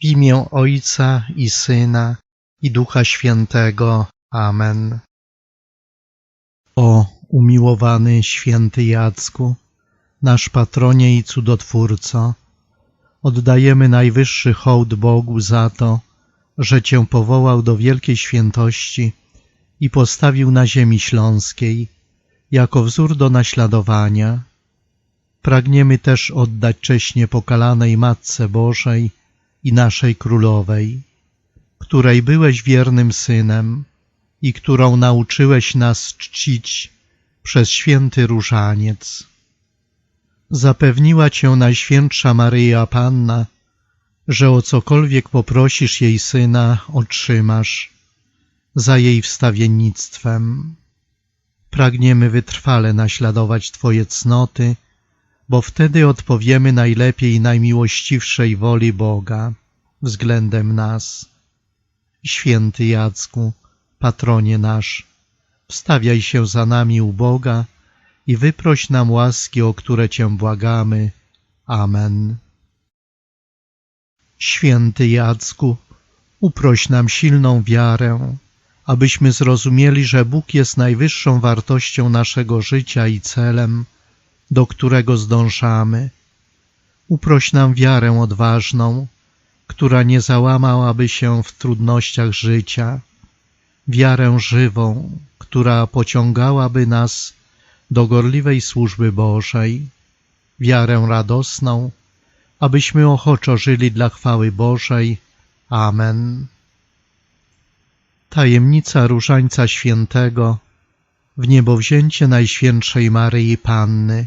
W imię Ojca i Syna i Ducha Świętego. Amen. O umiłowany święty Jacku, nasz patronie i cudotwórco, oddajemy najwyższy hołd Bogu za to, że Cię powołał do wielkiej świętości i postawił na ziemi śląskiej jako wzór do naśladowania. Pragniemy też oddać cześć niepokalanej Matce Bożej i naszej Królowej, której byłeś wiernym synem i którą nauczyłeś nas czcić przez święty różaniec. Zapewniła Cię Najświętsza Maryja Panna, że o cokolwiek poprosisz jej Syna, otrzymasz za jej wstawiennictwem. Pragniemy wytrwale naśladować Twoje cnoty, bo wtedy odpowiemy najlepiej najmiłościwszej woli Boga względem nas. Święty Jacku, patronie nasz, wstawiaj się za nami u Boga i wyproś nam łaski, o które Cię błagamy. Amen. Święty Jacku, uproś nam silną wiarę, abyśmy zrozumieli, że Bóg jest najwyższą wartością naszego życia i celem, do którego zdążamy. Uproś nam wiarę odważną, która nie załamałaby się w trudnościach życia, wiarę żywą, która pociągałaby nas do gorliwej służby Bożej, wiarę radosną, abyśmy ochoczo żyli dla chwały Bożej. Amen. Tajemnica Różańca Świętego w niebowzięcie Najświętszej Maryi Panny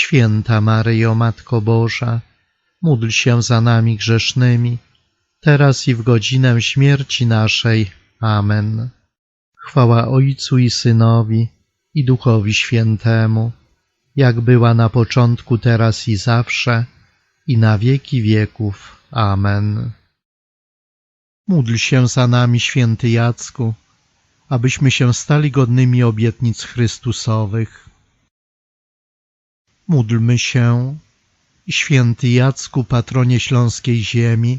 Święta Maryjo, Matko Boża, módl się za nami grzesznymi, teraz i w godzinę śmierci naszej. Amen. Chwała Ojcu i Synowi i Duchowi Świętemu, jak była na początku, teraz i zawsze, i na wieki wieków. Amen. Módl się za nami, święty Jacku, abyśmy się stali godnymi obietnic Chrystusowych. Módlmy się, święty Jacku, patronie śląskiej ziemi,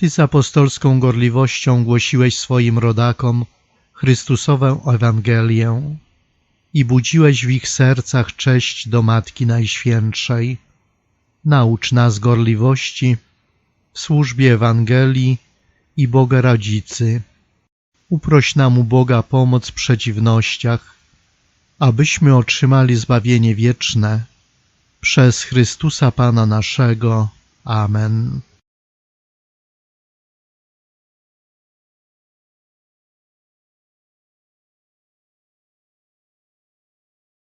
Ty z apostolską gorliwością głosiłeś swoim rodakom Chrystusowę Ewangelię i budziłeś w ich sercach cześć do Matki Najświętszej. Naucz nas gorliwości w służbie Ewangelii i Boga Radzicy. Uproś nam u Boga pomoc w przeciwnościach, abyśmy otrzymali zbawienie wieczne przez Chrystusa Pana naszego. Amen.